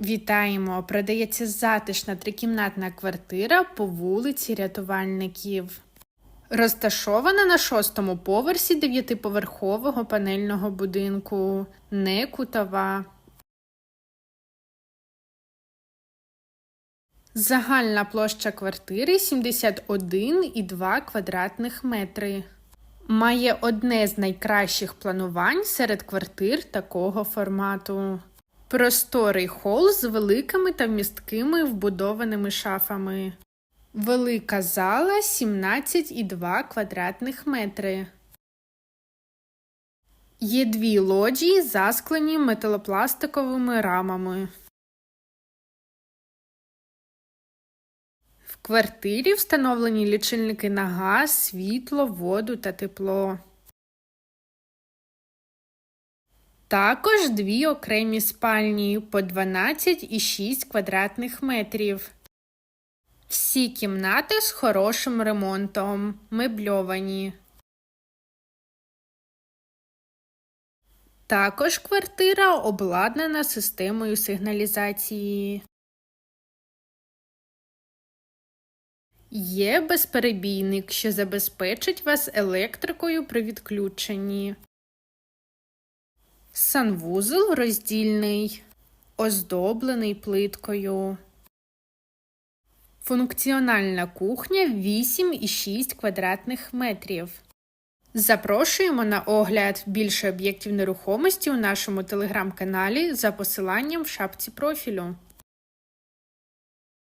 Вітаємо! Продається затишна трикімнатна квартира по вулиці Рятувальників. Розташована на шостому поверсі дев'ятиповерхового панельного будинку. Не кутова. Загальна площа квартири 71,2 квадратних метри. Має одне з найкращих планувань серед квартир такого формату. Просторий хол з великими та вмісткими вбудованими шафами. Велика зала 17,2 квадратних метри. Є дві лоджії, засклені металопластиковими рамами. В квартирі встановлені лічильники на газ, світло, воду та тепло. Також дві окремі спальні по 12,6 квадратних метрів. Всі кімнати з хорошим ремонтом, мебльовані. Також квартира обладнана системою сигналізації. Є безперебійник, що забезпечить вас електрикою при відключенні. Санвузол роздільний, оздоблений плиткою. Функціональна кухня 8,6 квадратних метрів. Запрошуємо на огляд більше об'єктів нерухомості у нашому телеграм-каналі за посиланням в шапці профілю.